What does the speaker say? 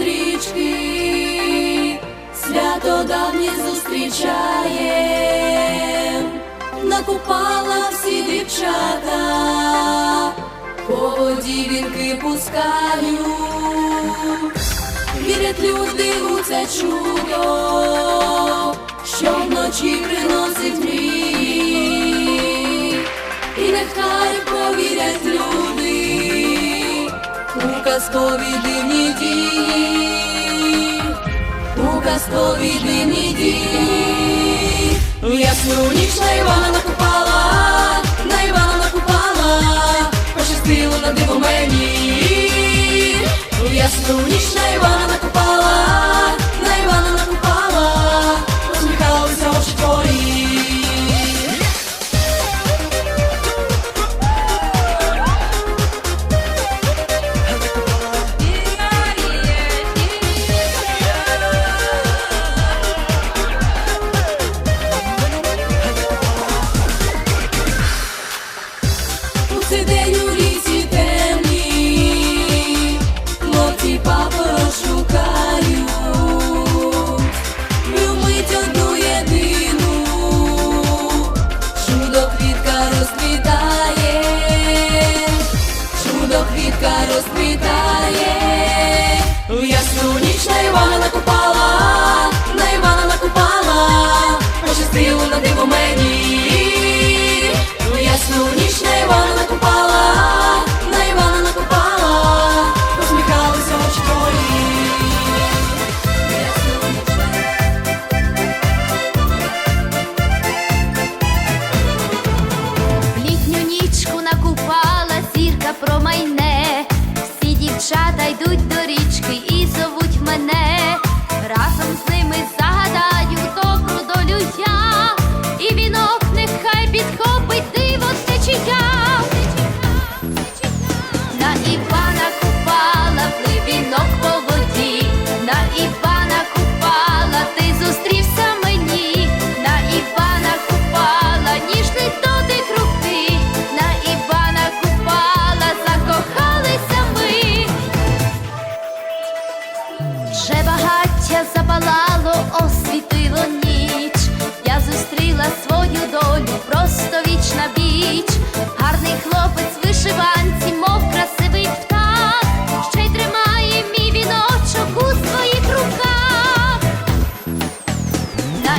Стрічки, свято давні зустрічає, накупала всі дівчата, по воді вінки пускають, вірять люди у це чудо, що вночі приносить мрії, і нехай повірять люди. У казкові дивні дії сповідний мій дід. В ясну ніч на Івана накупав. yeah. щастя запалало, освітило ніч, я зустріла свою долю, просто вічна біч, гарний хлопець вишиванці, мов красивий птах, ще й тримає мій віночок у своїх руках. На